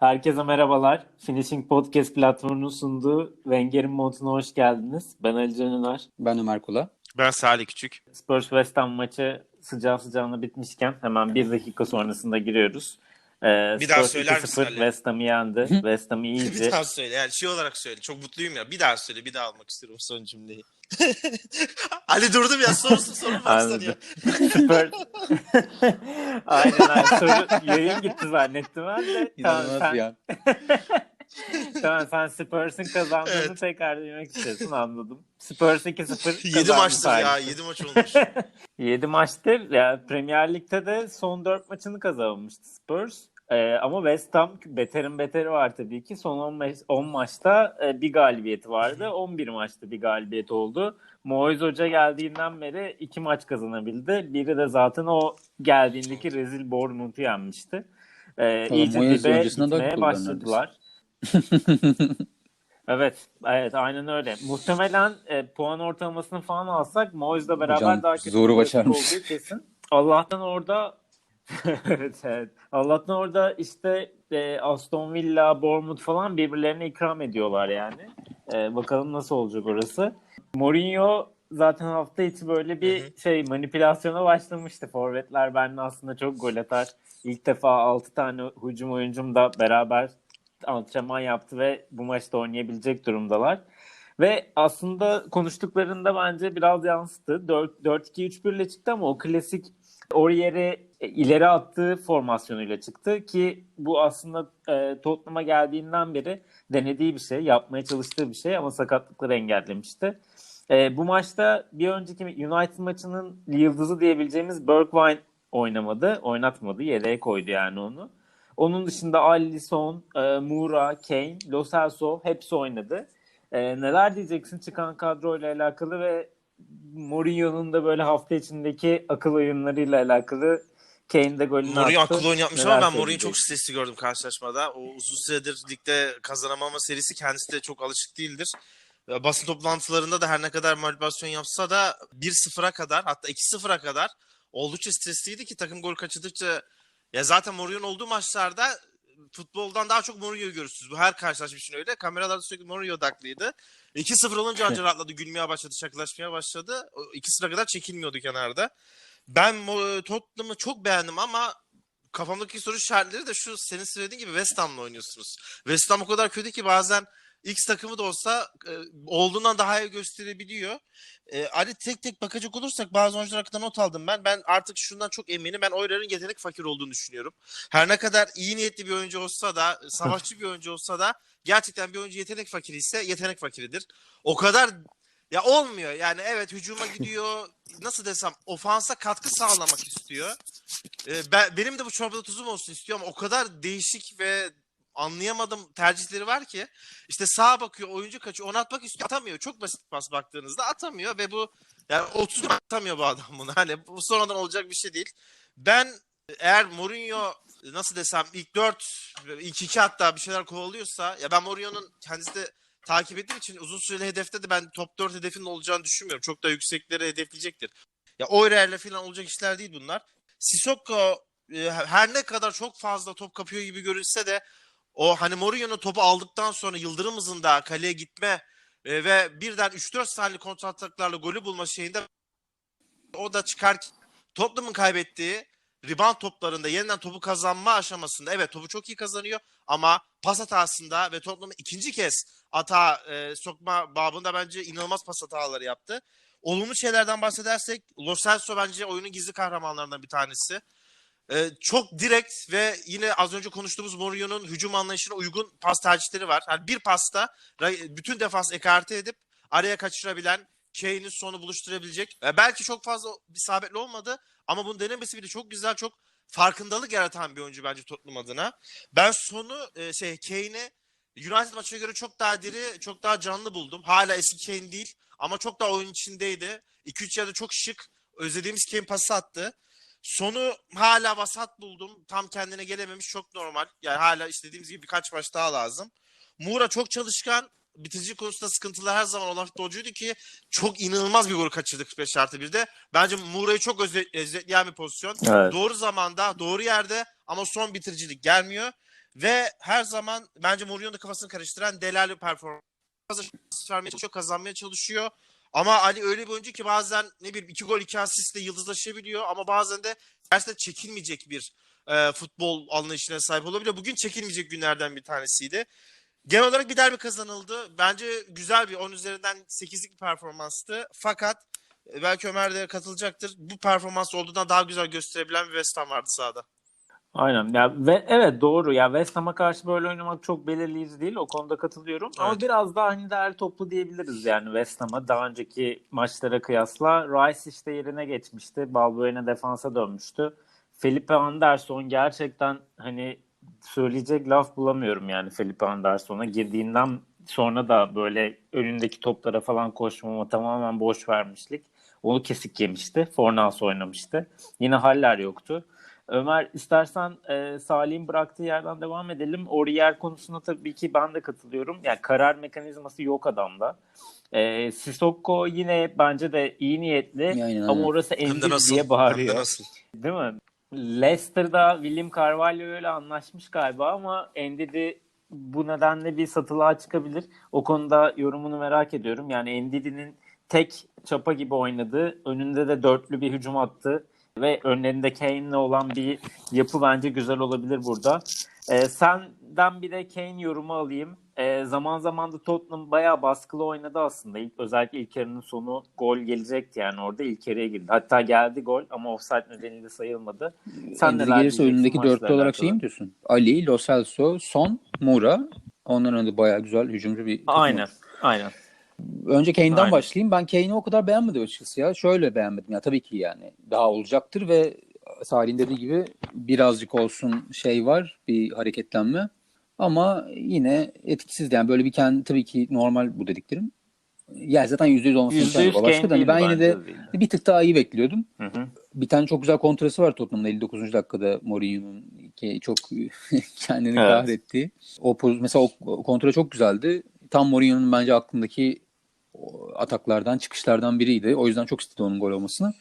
Herkese merhabalar. Finishing Podcast platformunun sunduğu Wenger'in montuna hoş geldiniz. Ben Ali Can Üner. Ben Ömer Kula. Ben Salih Küçük. Spurs West Ham maçı sıcağı sıcağına bitmişken hemen bir dakika sonrasında giriyoruz. Ee, Bir daha Spurs söyler misin 2-0 Ali? West Ham'ı yendi. West Ham'ı bir iyiydi. daha söyle. Yani şey olarak söyle. Çok mutluyum ya. Bir daha söyle. Bir daha almak istiyorum son cümleyi. Ali durdum ya. Sorusu sorun var Anladım. sanıyor. Spurs... Aynen aynen. Soru, yayın gitti zannettim ben de. Tamam, İnanılmaz sen, bir an. tamam, sen Spurs'ın kazandığını Evet. tekrar duymak istiyorsun anladım. Spurs 2-0 7 kazandı maçtır ya. sadece. 7 maç olmuş. 7 maçtır ya Premier Lig'de de son 4 maçını kazanmıştı Spurs. Ee, ama West Ham beterin beteri var tabii ki. Son 10, maç, 10 maçta e, bir galibiyeti vardı. 11 maçta bir galibiyet oldu. Moyes Hoca geldiğinden beri 2 maç kazanabildi. Biri de zaten o geldiğindeki rezil Bournemouth'u yenmişti. Ee, Oğlum, iyice dibe gitmeye başladılar. Evet, evet aynen öyle. Muhtemelen e, puan ortalamasını falan alsak Moyes'le beraber Hocam, daha kötü zoru başarmış. olduğu kesin. Allah'tan orada evet, evet. Allah'tan orada işte e, Aston Villa, Bournemouth falan birbirlerine ikram ediyorlar yani. E, bakalım nasıl olacak orası. Mourinho zaten hafta içi böyle bir Hı hı. şey manipülasyona başlamıştı. Forvetler benimle aslında çok gol atar. İlk defa 6 tane hücum oyuncum da beraber antrenman yaptı ve bu maçta oynayabilecek durumdalar. Ve aslında konuştuklarında bence biraz yansıttı. 4 4-2-3-1 ile çıktı ama o klasik Aurier'i ileri attığı formasyonuyla çıktı ki bu aslında e, Tottenham'a geldiğinden beri denediği bir şey, yapmaya çalıştığı bir şey ama sakatlıkları engellemişti. E, bu maçta bir önceki United maçının yıldızı diyebileceğimiz Bergwijn oynamadı, oynatmadı, yedeğe koydu yani onu. Onun dışında Alisson, e, Moura, Kane, Lo Celso hepsi oynadı. E, neler diyeceksin çıkan kadroyla alakalı ve Mourinho'nun da böyle hafta içindeki akıl oyunlarıyla alakalı Kane'de golünü Mourinho attı. akıllı oyun yapmış Neler ama ben Mourinho'yu çok stresli gördüm karşılaşmada. O uzun süredir ligde kazanamama serisi kendisi de çok alışık değildir. Basın toplantılarında da her ne kadar manipülasyon yapsa da 1-0'a kadar hatta 2-0'a kadar oldukça stresliydi ki takım gol kaçırdıkça ya zaten Mourinho'nun olduğu maçlarda futboldan daha çok Mourinho'yu görürsünüz. Bu her karşılaşma için öyle. Kameralarda sürekli Mourinho odaklıydı. 2-0 olunca anca rahatladı. Gülmeye başladı, şakalaşmaya başladı. O 2-0'a kadar çekilmiyordu kenarda. Ben Tottenham'ı çok beğendim ama kafamdaki soru işaretleri de şu senin söylediğin gibi West Ham'la oynuyorsunuz. West Ham o kadar kötü ki bazen X takımı da olsa e, olduğundan daha iyi gösterebiliyor. E, Ali tek tek bakacak olursak bazı oyuncular hakkında not aldım ben. Ben artık şundan çok eminim. Ben Oyrer'in yetenek fakir olduğunu düşünüyorum. Her ne kadar iyi niyetli bir oyuncu olsa da, savaşçı bir oyuncu olsa da gerçekten bir oyuncu yetenek fakiri ise yetenek fakiridir. O kadar ya olmuyor. Yani evet hücuma gidiyor. Nasıl desem ofansa katkı sağlamak istiyor. Ee, ben, benim de bu çorbada tuzum olsun istiyor ama o kadar değişik ve anlayamadım tercihleri var ki işte sağa bakıyor oyuncu kaçıyor onu atmak istiyor atamıyor çok basit pas baktığınızda atamıyor ve bu yani 30 atamıyor bu adam bunu hani bu sonradan olacak bir şey değil ben eğer Mourinho nasıl desem ilk 4 ilk 2 hatta bir şeyler kovalıyorsa ya ben Mourinho'nun kendisi de takip ettiğim için uzun süreli hedefte de ben top 4 hedefinin olacağını düşünmüyorum. Çok da yükseklere hedefleyecektir. Ya Oyrer'le falan olacak işler değil bunlar. Sissoko e, her ne kadar çok fazla top kapıyor gibi görünse de o hani Mourinho'nun topu aldıktan sonra Yıldırım hızında kaleye gitme e, ve birden 3-4 saniyelik kontrataklarla golü bulma şeyinde o da çıkar Tottenham'ın kaybettiği rebound toplarında yeniden topu kazanma aşamasında evet topu çok iyi kazanıyor ama pas hatasında ve Tottenham'ın ikinci kez hata e, sokma babında bence inanılmaz pas hataları yaptı. Olumlu şeylerden bahsedersek Lo Celso bence oyunun gizli kahramanlarından bir tanesi. Ee, çok direkt ve yine az önce konuştuğumuz Mourinho'nun hücum anlayışına uygun pas tercihleri var. Yani bir pasta bütün defans ekarte edip araya kaçırabilen Kane'in sonu buluşturabilecek. Ee, belki çok fazla isabetli olmadı ama bunun denemesi bile çok güzel, çok farkındalık yaratan bir oyuncu bence Tottenham adına. Ben sonu e, şey Kane'i United maçına göre çok daha diri, çok daha canlı buldum. Hala eski Kane değil ama çok daha oyun içindeydi. 2-3 yerde çok şık, özlediğimiz Kane pası attı. Sonu hala vasat buldum. Tam kendine gelememiş çok normal. Yani hala istediğimiz gibi birkaç maç daha lazım. Moura çok çalışkan. Bitirici konusunda sıkıntılar her zaman olan futbolcuydu ki çok inanılmaz bir gol kaçırdı 45 artı 1'de. Bence Moura'yı çok özet, özetleyen bir pozisyon. Evet. Doğru zamanda, doğru yerde ama son bitiricilik gelmiyor. Ve her zaman bence Mourinho'nun da kafasını karıştıran Delali performans şans vermeye çalışıyor, kazanmaya çalışıyor. Ama Ali öyle bir oyuncu ki bazen ne bileyim iki gol iki asistle yıldızlaşabiliyor ama bazen de gerçekten çekilmeyecek bir e, futbol anlayışına sahip olabiliyor. Bugün çekilmeyecek günlerden bir tanesiydi. Genel olarak bir derbi kazanıldı. Bence güzel bir 10 üzerinden 8'lik bir performanstı. Fakat e, belki Ömer de katılacaktır. Bu performans olduğundan daha güzel gösterebilen bir West Ham vardı sahada. Aynen. Ya ve evet doğru. Ya West Ham'a karşı böyle oynamak çok belirleyici değil. O konuda katılıyorum. Ama Evet. biraz daha hani değerli toplu diyebiliriz yani West Ham'a daha önceki maçlara kıyasla. Rice işte yerine geçmişti. Balbuena defansa dönmüştü. Felipe Anderson gerçekten hani söyleyecek laf bulamıyorum yani Felipe Anderson'a. Girdiğinden sonra da böyle önündeki toplara falan koşmama tamamen boş vermişlik. Onu kesik yemişti. Fornals oynamıştı. Yine Haller yoktu. Ömer istersen e, Salih'in bıraktığı yerden devam edelim. Oriyer konusuna tabii ki ben de katılıyorum. Yani karar mekanizması yok adamda. E, Sissoko yine bence de iyi niyetli Aynen, ama aynen. orası nasıl? diye Hem bağırıyor. de nasıl? Değil mi? Leicester'da William Carvalho ile anlaşmış galiba ama Endidi bu nedenle bir satılığa çıkabilir. O konuda yorumunu merak ediyorum. Yani Endidi'nin tek çapa gibi oynadığı, önünde de dörtlü bir hücum attı ve önlerinde Kane'le olan bir yapı bence güzel olabilir burada. Ee, senden bir de Kane yorumu alayım. Ee, zaman zaman da Tottenham bayağı baskılı oynadı aslında. İlk, özellikle ilk yarının sonu gol gelecekti yani orada ilk yarıya girdi. Hatta geldi gol ama offside nedeniyle sayılmadı. Sen neler gelirse önündeki dörtlü olarak şey mi diyorsun? Ali, Lo Celso, Son, Moura. Onların önünde bayağı güzel hücumcu bir takım Aynen. var. Aynen. Önce Kane'den Aynen. başlayayım. Ben Kane'i o kadar beğenmedim açıkçası ya. Şöyle beğenmedim ya tabii ki yani. Daha olacaktır ve Salih'in dediği gibi birazcık olsun şey var. Bir hareketlenme. Ama yine etkisiz yani böyle bir kendi tabii ki normal bu dediklerim. Ya zaten %100 olması %100 imkanı yok. Kane Başka da hani ben yine de bir tık daha iyi bekliyordum. Hı hı. Bir tane çok güzel kontrası var Tottenham'da 59. dakikada Mourinho'nun çok kendini Evet. kahrettiği. O mesela o kontra çok güzeldi. Tam Mourinho'nun bence aklındaki ataklardan, çıkışlardan biriydi. O yüzden çok istedi onun gol olmasını.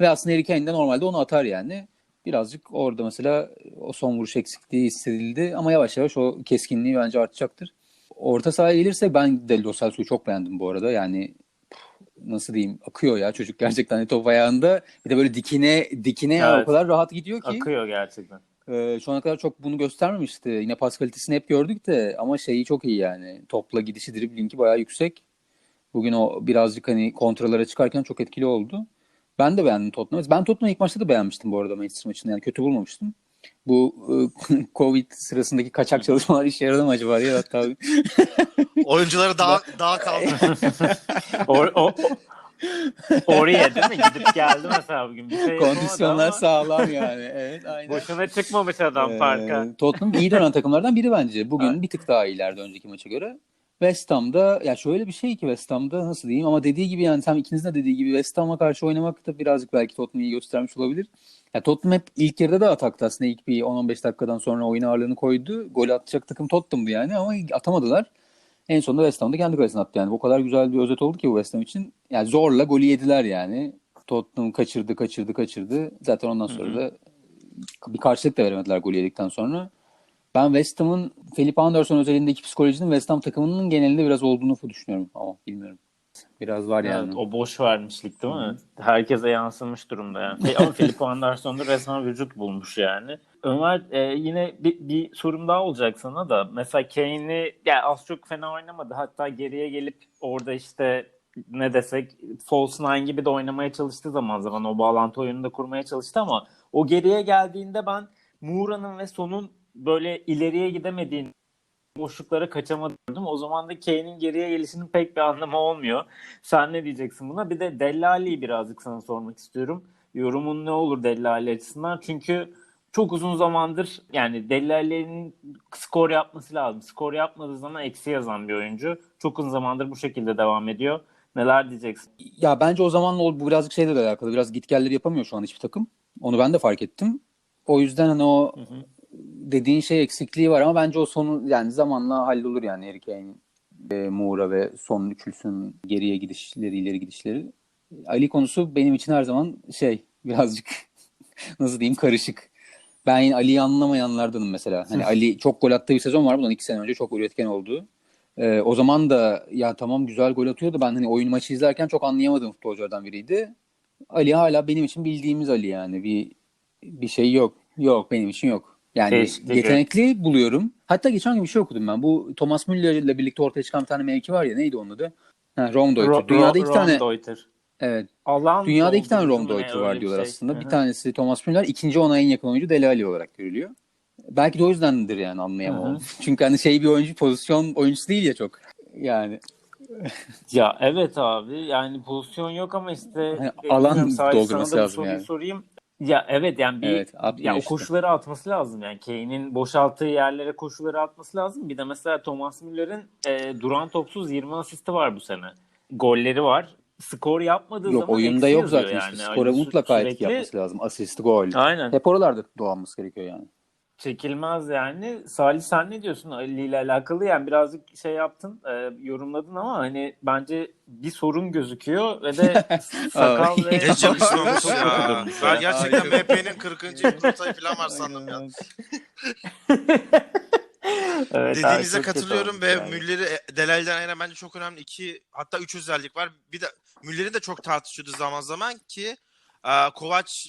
Ve aslında Harry Kane de normalde onu atar yani. Birazcık orada mesela o son vuruş eksikliği hissedildi ama yavaş yavaş o keskinliği bence artacaktır. Orta sahaya gelirse ben de Lo Celso'yu çok beğendim bu arada. Yani nasıl diyeyim akıyor ya çocuk gerçekten de top ayağında. Bir de böyle dikine dikine ya Evet. o kadar rahat gidiyor ki. Akıyor gerçekten. Ee, şu ana kadar çok bunu göstermemişti. Yine pas kalitesini hep gördük de ama şeyi çok iyi yani. Topla gidişi driblingi bayağı yüksek. Bugün o birazcık hani kontralara çıkarken çok etkili oldu. Ben de beğendim Tottenham'ı. Ben Tottenham'ı ilk maçta da beğenmiştim bu arada Manchester maçını. Yani kötü bulmamıştım. Bu e, Covid sırasındaki kaçak çalışmalar işe yaradı mı acaba diye hatta Oyuncuları daha daha kaldı. Or, o, o- oraya değil mi? Gidip geldi mesela bugün. Bir şey kondisyonlar ama sağlam yani. Evet aynen. Boşuna çıkmamış adam Ee, parka. Tottenham iyi dönen takımlardan biri bence. Bugün Evet. bir tık daha iyilerdi önceki maça göre. West Ham'da ya şöyle bir şey ki West Ham'da nasıl diyeyim ama dediği gibi yani tam ikinizin de dediği gibi West Ham'a karşı oynamak da birazcık belki Tottenham'ı göstermiş olabilir. Ya Tottenham hep ilk yarıda da atakta aslında ilk bir 10-15 dakikadan sonra oyun ağırlığını koydu. Gol atacak takım Tottenham'dı yani ama atamadılar. En sonunda West Ham'da kendi kalesine attı yani. O kadar güzel bir özet oldu ki bu West Ham için. Yani zorla golü yediler yani. Tottenham kaçırdı, kaçırdı, kaçırdı. Zaten ondan sonra da bir karşılık da veremediler golü yedikten sonra. Ben West Ham'ın Felipe Anderson özelindeki psikolojinin West Ham takımının genelinde biraz olduğunu düşünüyorum ama bilmiyorum. Biraz var yani. Evet, o boş vermişlik değil mi? Herkese yansımış durumda yani. Ama Felipe Anderson da resmen vücut bulmuş yani. Ömer e, yine bir, bir sorum daha olacak sana da. Mesela Kane'i yani az çok fena oynamadı. Hatta geriye gelip orada işte ne desek false nine gibi de oynamaya çalıştı zaman zaman. O bağlantı oyununu da kurmaya çalıştı ama o geriye geldiğinde ben Moura'nın ve Son'un böyle ileriye gidemediğini boşluklara kaçamadım. O zaman da Kane'in geriye gelişinin pek bir anlamı olmuyor. Sen ne diyeceksin buna? Bir de Dellali'yi birazcık sana sormak istiyorum. Yorumun ne olur Dellali açısından? Çünkü çok uzun zamandır yani Dellali'nin skor yapması lazım. Skor yapmadığı zaman eksi yazan bir oyuncu. Çok uzun zamandır bu şekilde devam ediyor. Neler diyeceksin? Ya bence o zamanla bu birazcık şeyle de alakalı. Biraz gitgelleri yapamıyor şu an hiçbir takım. Onu ben de fark ettim. O yüzden hani o Hı hı. Dediğin şey eksikliği var ama bence o sonu yani zamanla hallolur yani Harry Kane, e, Moura ve son üçlüsünün geriye gidişleri, ileri gidişleri. Ali konusu benim için her zaman şey birazcık nasıl diyeyim karışık. Ben yine Ali'yi anlamayanlardanım mesela. Hani Ali çok gol attığı bir sezon var bundan iki sene önce çok üretken oldu. Ee, o zaman da ya tamam güzel gol atıyordu. Ben hani oyun maçı izlerken çok anlayamadığım futbolculardan biriydi. Ali hala benim için bildiğimiz Ali yani. Bir bir şey yok. Yok benim için yok. Yani Değişiklik yetenekli buluyorum. Hatta geçen gün bir şey okudum ben. Bu Thomas Müller ile birlikte ortaya çıkan bir tane mevki var ya neydi onun adı? Ha, Raumdeuter. Ro- Dünyada iki tane Raumdeuter. evet. Alan Dünyada iki tane Raumdeuter ne, var diyorlar şey. aslında. Hı Bir tanesi Thomas Müller, ikinci ona en yakın oyuncu Dele Alli olarak görülüyor. Belki de o yüzdendir yani anlayamam. Çünkü hani şey bir oyuncu pozisyon oyuncusu değil ya çok. Yani Ya evet abi yani pozisyon yok ama işte e, alan bu lazım yani. sorayım. Ya evet yani bir Evet, ya o işte. koşuları atması lazım yani Kane'in boşalttığı yerlere koşuları atması lazım. Bir de mesela Thomas Müller'in e, duran topsuz 20 asisti var bu sene. Golleri var. Skor yapmadığı yok zaman oyunda yok zaten yani. işte. Skora Sü- mutlaka etki sürekli- yapması lazım. Asist, gol. Aynen. Hep oralarda doğanması gerekiyor yani. Çekilmez yani. Salih sen ne diyorsun Ali ile alakalı? Yani birazcık şey yaptın, e, yorumladın ama hani bence bir sorun gözüküyor ve de sakal ve yakışmamış Çok ya. Ben gerçekten. MHP'nin 40. kurultayı falan var sandım ya. Evet Dediğinize katılıyorum ve yani. Müller'i e, Delal'den ayıran bence çok önemli iki hatta üç özellik var. Bir de Müller'i de çok tartışıyordu zaman zaman ki e, Kovac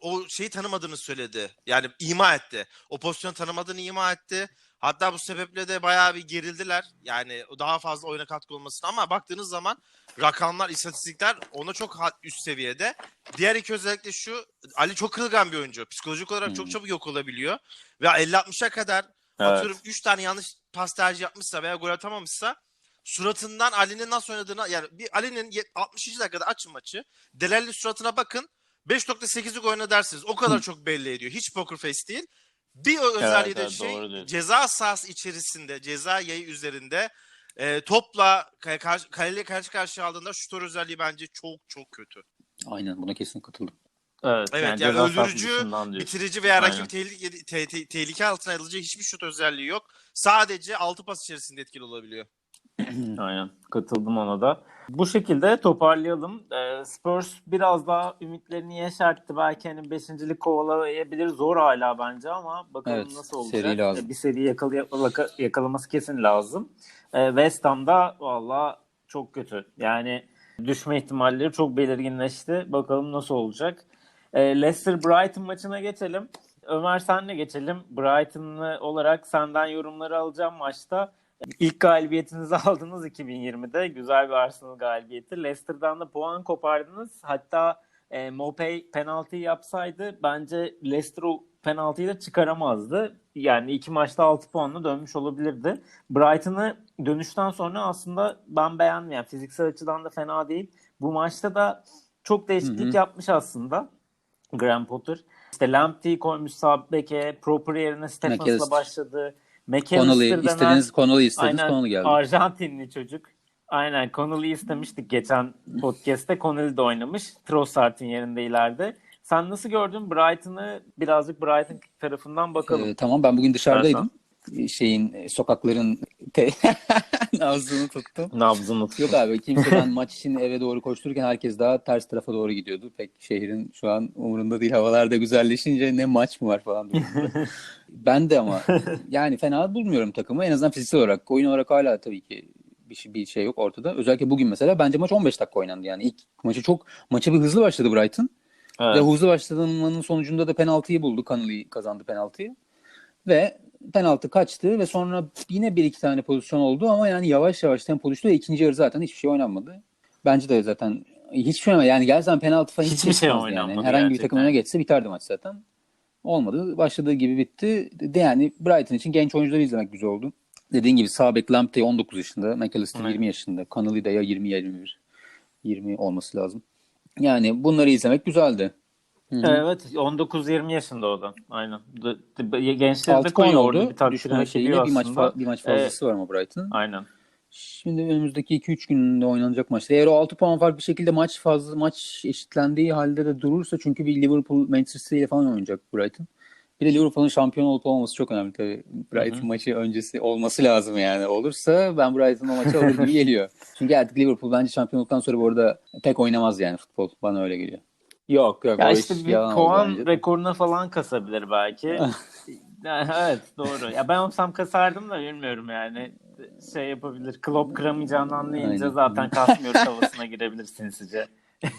o şeyi tanımadığını söyledi. Yani ima etti. O pozisyonu tanımadığını ima etti. Hatta bu sebeple de bayağı bir gerildiler. Yani daha fazla oyuna katkı olmasına ama baktığınız zaman rakamlar, istatistikler ona çok üst seviyede. Diğer iki özellik de şu. Ali çok kırılgan bir oyuncu. Psikolojik olarak Hmm. çok çabuk yok olabiliyor. Ve 50-60'a kadar Evet. atıyorum 3 tane yanlış pas tercih yapmışsa veya gol atamamışsa suratından Ali'nin nasıl oynadığına yani bir Ali'nin yet- 60. dakikada açın maçı. Delali suratına bakın 5.8'lik oyna dersiniz. O kadar çok belli ediyor. Hiç poker face değil. Bir özelliği de evet, şey ceza sahası içerisinde ceza yayı üzerinde e, topla karşı, kaleyle karşı karşıya aldığında şutör özelliği bence çok çok kötü. Aynen buna kesin katıldım. Evet, Evet, yani sahası öldürücü. Bitirici veya rakip tehlike, te- te- tehlike altına alıcı hiçbir şut özelliği yok. Sadece 6 pas içerisinde etkili olabiliyor. Aynen katıldım ona da. Bu şekilde toparlayalım. Ee, Spurs biraz daha ümitlerini yeşertti. Belki hani beşincilik kovalayabilir. Zor hala bence ama bakalım Evet, nasıl olacak. seri lazım. Ee, Bir seri laka- yakalaması kesin lazım. Ee, West Ham'da valla çok kötü. Yani düşme ihtimalleri çok belirginleşti. Bakalım nasıl olacak. Leicester Brighton maçına geçelim. Ömer senle geçelim. Brighton'lı olarak senden yorumları alacağım maçta. İlk galibiyetinizi aldınız 2020'de. Güzel bir Arsenal galibiyeti. Leicester'dan da puan kopardınız. Hatta e, Mopey penaltı yapsaydı bence Leicester o penaltıyı da çıkaramazdı. Yani iki maçta 6 puanla dönmüş olabilirdi. Brighton'ı dönüşten sonra aslında ben beğendim. Yani fiziksel açıdan da fena değil. Bu maçta da çok değişiklik Hı hı. yapmış aslında Graham Potter. İşte Lamptey'i koymuş sağ beke, Proper yerine McAllister. başladı. Connolly istediğiniz Connolly istediniz aynen Connolly geldi. Arjantinli çocuk. Aynen Connolly istemiştik geçen podcast'te. Connolly de oynamış. Trossard'ın yerinde ileride. Sen nasıl gördün Brighton'ı? Birazcık Brighton tarafından bakalım. Ee, tamam ben bugün dışarıdaydım. Şeyin e, sokakların te- ağzını tuttum. Nabzını Yok abi kimse ben maç için eve doğru koştururken herkes daha ters tarafa doğru gidiyordu. Pek şehrin şu an umurunda değil. Havalar da güzelleşince ne maç mı var falan ben de ama yani fena bulmuyorum takımı. En azından fiziksel olarak. Oyun olarak hala tabii ki bir şey, bir şey yok ortada. Özellikle bugün mesela bence maç 15 dakika oynandı yani. ilk maçı çok maça bir hızlı başladı Brighton. Evet. Ve hızlı başlamanın sonucunda da penaltıyı buldu. Connolly kazandı penaltıyı. Ve penaltı kaçtı ve sonra yine bir iki tane pozisyon oldu ama yani yavaş yavaş tempo düştü ve ikinci yarı zaten hiçbir şey oynanmadı. Bence de zaten hiçbir şey oynamadı. Yani gerçekten penaltı falan hiç Hiçbir şey geçmezdi oynanmadı yani. Herhangi bir gerçekten. takım öne geçse biterdi maç zaten. Olmadı. Başladığı gibi bitti. De yani Brighton için genç oyuncuları izlemek güzel oldu. Dediğin gibi sağ bek Lamptey 19 yaşında. McAllister Evet. 20 yaşında. Connolly de ya 20 ya 21. 20 olması lazım. Yani bunları izlemek güzeldi. Evet 19-20 yaşında o da. Aynen. D- d- Gençleri de 6 puan koyuyor orada oldu. bir Düşme şeyiyle bir maç, aslında. fa- bir maç fazlası var ama Brighton. Aynen. Şimdi önümüzdeki 2-3 günde oynanacak maçta. Eğer o 6 puan fark bir şekilde maç fazla maç eşitlendiği halde de durursa çünkü bir Liverpool Manchester City ile falan oynayacak Brighton. Bir de Liverpool'un şampiyon olup olmaması çok önemli tabii. Brighton Hı hı. maçı öncesi olması lazım yani. Olursa ben Brighton'ın o maçı alır gibi geliyor. Çünkü artık Liverpool bence şampiyonluktan sonra bu arada pek oynamaz yani futbol. Bana öyle geliyor. Yok yok Ya o işte iş bir puan bence. rekoruna falan kasabilir belki. Evet doğru. Ya ben olsam kasardım da bilmiyorum yani. Şey yapabilir. Klopp kıramayacağını anlayınca Aynen. zaten kasmıyoruz havasına girebilir sinsice.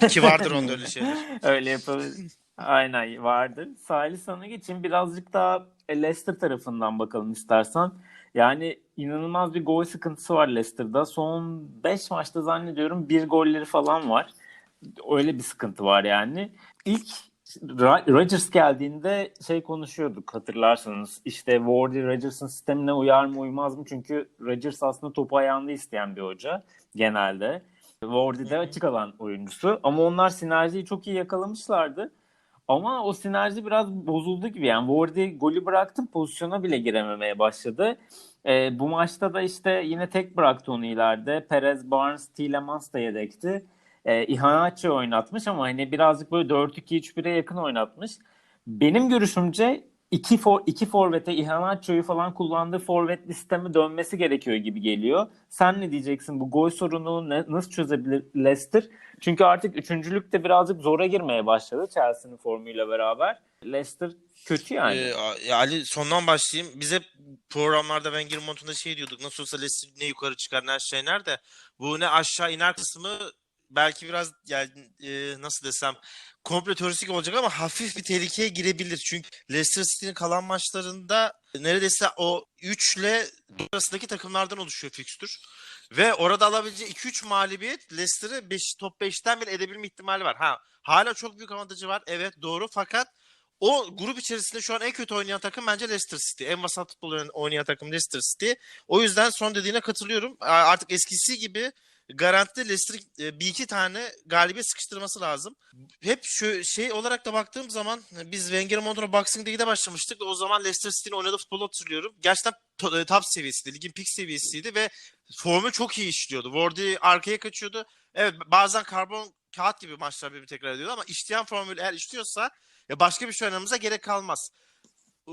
Ki vardır onda öyle şeyler. Öyle yapabilir. Aynen vardır. Salih sana geçeyim. Birazcık daha Leicester tarafından bakalım istersen. Yani inanılmaz bir gol sıkıntısı var Leicester'da. Son 5 maçta zannediyorum bir golleri falan var. Öyle bir sıkıntı var yani. İlk Rodgers geldiğinde şey konuşuyorduk hatırlarsanız. İşte Wardy Rodgers'ın sistemine uyar mı uymaz mı? Çünkü Rodgers aslında topu ayağında isteyen bir hoca genelde. Wardy de açık alan oyuncusu. Ama onlar sinerjiyi çok iyi yakalamışlardı. Ama o sinerji biraz bozuldu gibi. Yani Wardy golü bıraktım pozisyona bile girememeye başladı. Ee, bu maçta da işte yine tek bıraktı onu ileride. Perez, Barnes, Tielemans da yedekti. Ee, Iheanacho oynatmış ama hani birazcık böyle 4-2-3-1'e yakın oynatmış. Benim görüşümce iki, for, iki forvete Iheanacho'yu falan kullandığı forvet sistemi dönmesi gerekiyor gibi geliyor. Sen ne diyeceksin? Bu gol sorunu ne, nasıl çözebilir Leicester? Çünkü artık üçüncülük de birazcık zora girmeye başladı Chelsea'nin formuyla beraber. Leicester kötü yani. Ee, Ali sondan başlayayım. Biz hep programlarda Wenger montunda şey diyorduk. Nasıl olsa Leicester ne yukarı çıkar ne aşağı iner bu ne aşağı iner kısmı belki biraz yani e, nasıl desem komple teorisik olacak ama hafif bir tehlikeye girebilir. Çünkü Leicester City'nin kalan maçlarında neredeyse o 3 ile arasındaki takımlardan oluşuyor fikstür. Ve orada alabileceği 2-3 mağlubiyet Leicester'ı 5, top 5'ten bile edebilme ihtimali var. Ha hala çok büyük avantajı var. Evet doğru fakat o grup içerisinde şu an en kötü oynayan takım bence Leicester City. En vasat futbol oynayan takım Leicester City. O yüzden son dediğine katılıyorum. Artık eskisi gibi garantide Leicester e, bir iki tane galibiyet sıkıştırması lazım. Hep şu şey olarak da baktığım zaman biz Wenger Montana Boxing Day'de başlamıştık. O zaman Leicester City'nin oynadığı futbolu hatırlıyorum. Gerçekten to- top seviyesiydi. Ligin pik seviyesiydi ve formu çok iyi işliyordu. Wardy arkaya kaçıyordu. Evet bazen karbon kağıt gibi maçlar birbirini tekrar ediyordu ama işleyen formül eğer işliyorsa ya başka bir şey oynamamıza gerek kalmaz.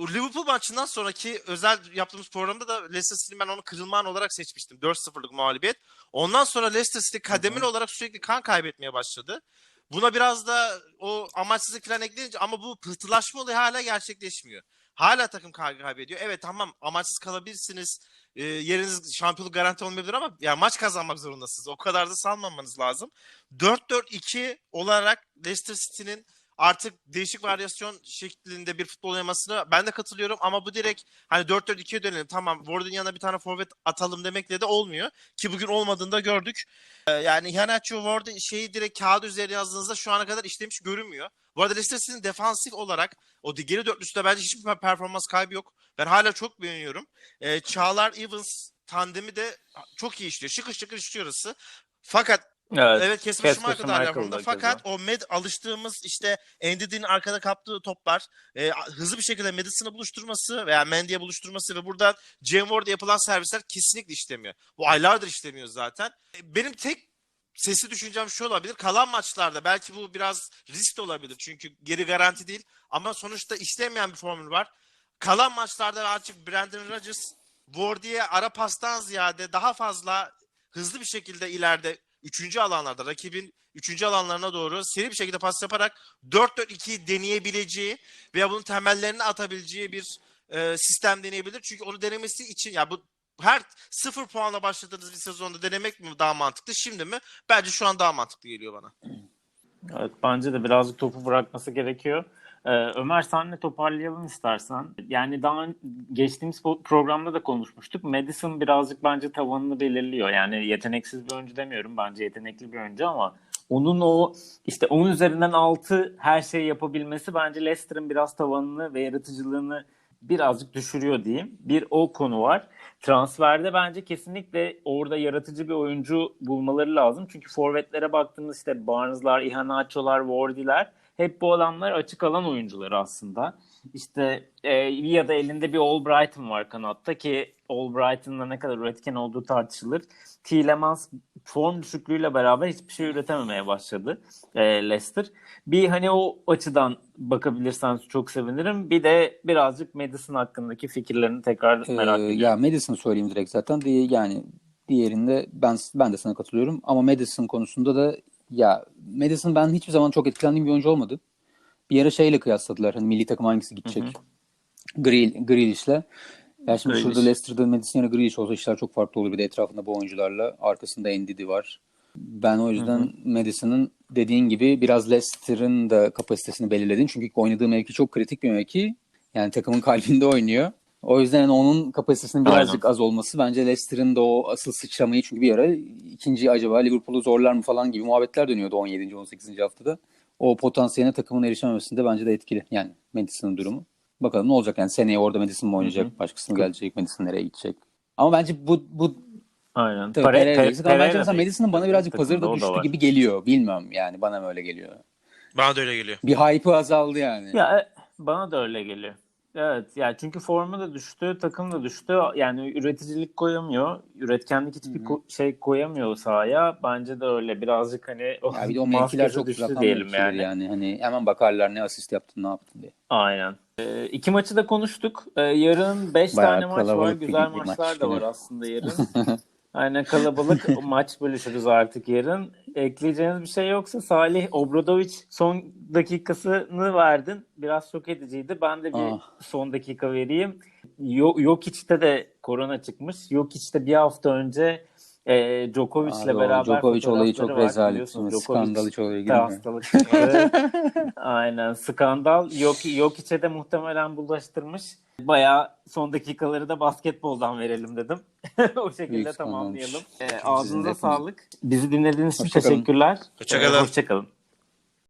Liverpool maçından sonraki özel yaptığımız programda da Leicester City'nin ben onu kırılma anı olarak seçmiştim. 4-0'lık mağlubiyet. Ondan sonra Leicester City kademeli olarak sürekli kan kaybetmeye başladı. Buna biraz da o amaçsızlık falan ekleyince ama bu pıhtılaşma olayı hala gerçekleşmiyor. Hala takım kan kaybediyor. Evet tamam amaçsız kalabilirsiniz. E, yeriniz şampiyonluk garanti olmayabilir ama yani maç kazanmak zorundasınız. O kadar da salmamanız lazım. 4-4-2 olarak Leicester City'nin artık değişik varyasyon şeklinde bir futbol oynamasına ben de katılıyorum ama bu direkt hani 4-4-2'ye dönelim tamam Ward'un yanına bir tane forvet atalım demekle de olmuyor ki bugün olmadığında gördük. Ee, yani Iheanacho Ward şeyi direkt kağıt üzerine yazdığınızda şu ana kadar işlemiş görünmüyor. Bu arada Leicester City'nin defansif olarak o geri dörtlüsünde bence hiçbir performans kaybı yok. Ben hala çok beğeniyorum. Ee, Çağlar Evans tandemi de çok iyi işliyor. Şıkır şıkır işliyor orası. Fakat Evet. Evet Casper Schmeichel da hala Schmeichel da formda. keza. Fakat o Med alıştığımız işte Endidi'nin arkada kaptığı toplar e, hızlı bir şekilde Madison'ı buluşturması veya Mendy'ye buluşturması ve buradan Jane Ward'a yapılan servisler kesinlikle işlemiyor. Bu aylardır işlemiyor zaten. E, benim tek sesi düşüncem şu olabilir. Kalan maçlarda belki bu biraz risk de olabilir. Çünkü geri garanti değil. Ama sonuçta işlemeyen bir formül var. Kalan maçlarda artık Brandon Rodgers Wardy'ye ara pastan ziyade daha fazla hızlı bir şekilde ileride üçüncü alanlarda rakibin üçüncü alanlarına doğru seri bir şekilde pas yaparak 4-4-2'yi deneyebileceği veya bunun temellerini atabileceği bir e, sistem deneyebilir. Çünkü onu denemesi için ya bu her sıfır puanla başladığınız bir sezonda denemek mi daha mantıklı şimdi mi? Bence şu an daha mantıklı geliyor bana. Evet bence de birazcık topu bırakması gerekiyor. Ee, Ömer senle toparlayalım istersen. Yani daha geçtiğimiz programda da konuşmuştuk. Madison birazcık bence tavanını belirliyor. Yani yeteneksiz bir oyuncu demiyorum. Bence yetenekli bir oyuncu ama onun o işte 10 üzerinden 6 her şeyi yapabilmesi bence Leicester'ın biraz tavanını ve yaratıcılığını birazcık düşürüyor diyeyim. Bir o konu var. Transferde bence kesinlikle orada yaratıcı bir oyuncu bulmaları lazım. Çünkü forvetlere baktığımız işte Barnes'lar, Iheanacho'lar, Wardy'ler hep bu adamlar açık alan oyuncuları aslında. İşte e, ya da elinde bir Albright'ın var kanatta ki Albright'ın da ne kadar üretken olduğu tartışılır. Tielemans form düşüklüğüyle beraber hiçbir şey üretememeye başladı e, Leicester. Bir hani o açıdan bakabilirsen çok sevinirim. Bir de birazcık Madison hakkındaki fikirlerini tekrar merak Ee, ediyorum. ya Madison söyleyeyim direkt zaten. Diye, yani diğerinde ben ben de sana katılıyorum ama Madison konusunda da Ya Madison ben hiçbir zaman çok etkilendiğim bir oyuncu olmadı. Bir ara şeyle kıyasladılar. Hani milli takım hangisi gidecek? Grill, Grealish'le. Ya şimdi Grealish. şurada Leicester'da Madison yerine Grealish olsa işler çok farklı olur. Bir de etrafında bu oyuncularla. Arkasında Ndidi var. Ben o yüzden Madison'ın dediğin gibi biraz Leicester'ın da kapasitesini belirledin. Çünkü oynadığı mevki çok kritik bir mevki. Yani takımın kalbinde oynuyor. O yüzden yani onun kapasitesinin birazcık az olması bence Leicester'ın da o asıl sıçramayı çünkü bir ara ikinci acaba Liverpool'u zorlar mı falan gibi muhabbetler dönüyordu 17. 18. haftada. O potansiyeline takımın erişememesinde bence de etkili. Yani Madison'ın durumu. Bakalım ne olacak yani seneye orada Madison mı oynayacak, başkası mı gelecek, Madison nereye gidecek. Ama bence bu bu Aynen. tabii Pere- Pereira Pe- eksik ama bence Pereira mesela Madison'ın bana birazcık pazarda düştü gibi geliyor. Bilmem yani bana mı öyle geliyor. Bana da öyle geliyor. Bir hype'ı azaldı yani. Ya e, bana da öyle geliyor. Evet ya çünkü formu da düştü, takım da düştü. Yani üreticilik koyamıyor. Üretkenlik hiçbir ko- şey koyamıyor sahaya. Bence de öyle. Birazcık hani o Ya bir de o mevkiler çok düştü diyelim yani. yani. Hani hemen bakarlar ne asist yaptın ne yaptın diye. Aynen. Ee, iki maçı da konuştuk. Ee, yarın 5 Bayağı tane maç var. Güzel maçlar maç da var aslında yarın. Aynen kalabalık maç bölüşürüz artık yarın. Ekleyeceğiniz bir şey yoksa Salih Obradoviç son dakikasını verdin. Biraz şok ediciydi. Ben de bir Ah. son dakika vereyim. Yo- Jokic'te de korona çıkmış. Jokic de bir hafta önce e, Djokovic'le Abi beraber Djokovic olayı çok var. rezalet. Biliyorsunuz Şimdi Djokovic Skandal hiç oraya de girmiyor. hastalık. Aynen skandal. Yok Jokic'e de muhtemelen bulaştırmış. Bayağı son dakikaları da basketboldan verelim dedim. o şekilde Büyük tamamlayalım. Ee, de ağzınıza sağlık. Bizi dinlediğiniz için teşekkürler. Hoşça kalın. Hoşçakalın.